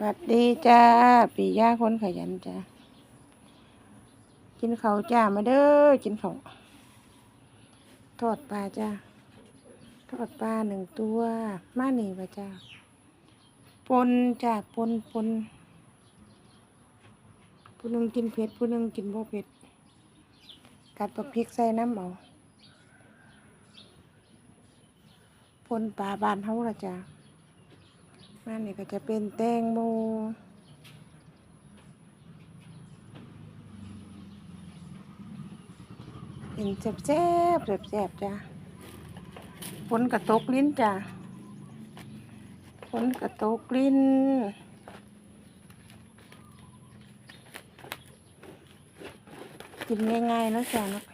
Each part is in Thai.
สวัสดีจ้าปีย่าคนขยันจ้ากินเขาวจ้ามาเด้อกินเขาทอดปลาจ้าทอดปลาหนึ่งตัวมาหนีปจ้าปนจ้าปนปนผู้หนึงกินเผ็ดผู้หนึงกินบ่เผ็ดกัดปลาพริกใส่น้ำเอาปนปลาบานเฮาละจ้า มานี่ก็จะเป็นแตงโมเป็นแซ่บแซ่บแซ่บแซ่บจ้ะฝนกระตกลิ้นจ้ะฝนกระตกลิ้นกินง่ายๆแล้วจ้ะเนาะ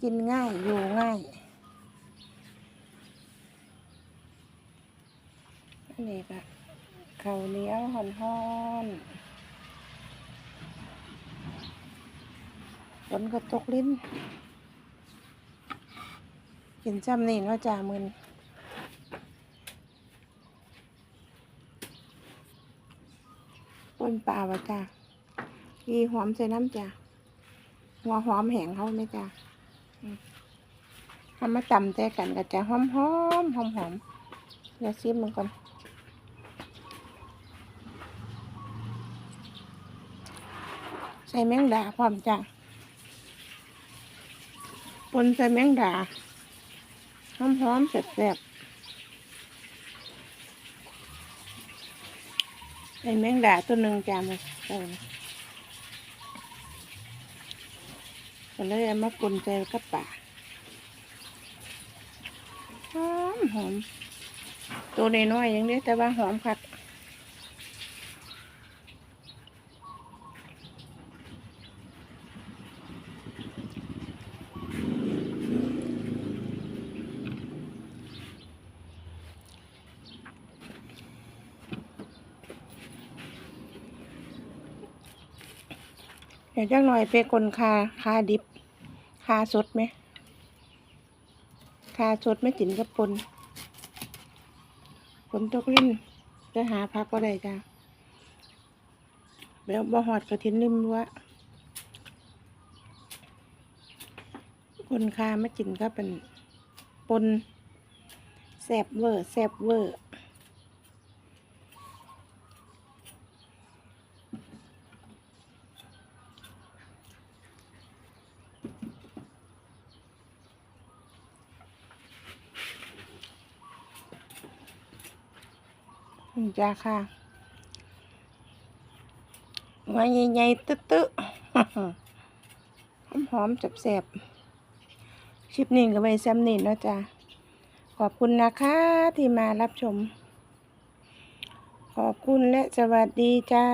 กินง่ายอยู่ง่าย อั นนี้ก็ข้าวเหนียวห่อนห่อนฝนก็ตกลิ้น กินซ้ำนี่เนาะจ่ามืนปนปลาวะจ้ามีหอมใส่น้ำจ้าหัวหอมแห้งเขาไหมจ้าทำมาตำแต่กันกับจ้าหอมหอมหอมหอมเดี๋ยวซิมมันก่อน ใส่แมงดาพร้อมจ้ะปนใส่แมงดาหอมหอมแซ่บๆใส่แมงดาตัวหนึ่งจ้ามาใส่ก็เลยเอามาปนใส่กับป่าหอมหอมตัวน้อยๆอย่างนี้แต่ว่าหอมคัก เดี๋ยวจักหน่อยไปกลคาคาดิบคาสดไหมคาสดไม่จินกับปนฝนตกลิ้นจะหาพักก็ได้จ้าแบบบ่หอดกระถินริมรั้วคนคาไม่จินก็เป็นปนแซบเวอร์แซบเวอร์ นี่จ้าค่ะหัวใหญ่ๆตึ๊ะๆหอมๆแสบๆชิปนี้ก็ไว้ซ้ำนี่เนาะจ้าขอบคุณนะคะที่มารับชม ขอบคุณและสวัสดีจ้า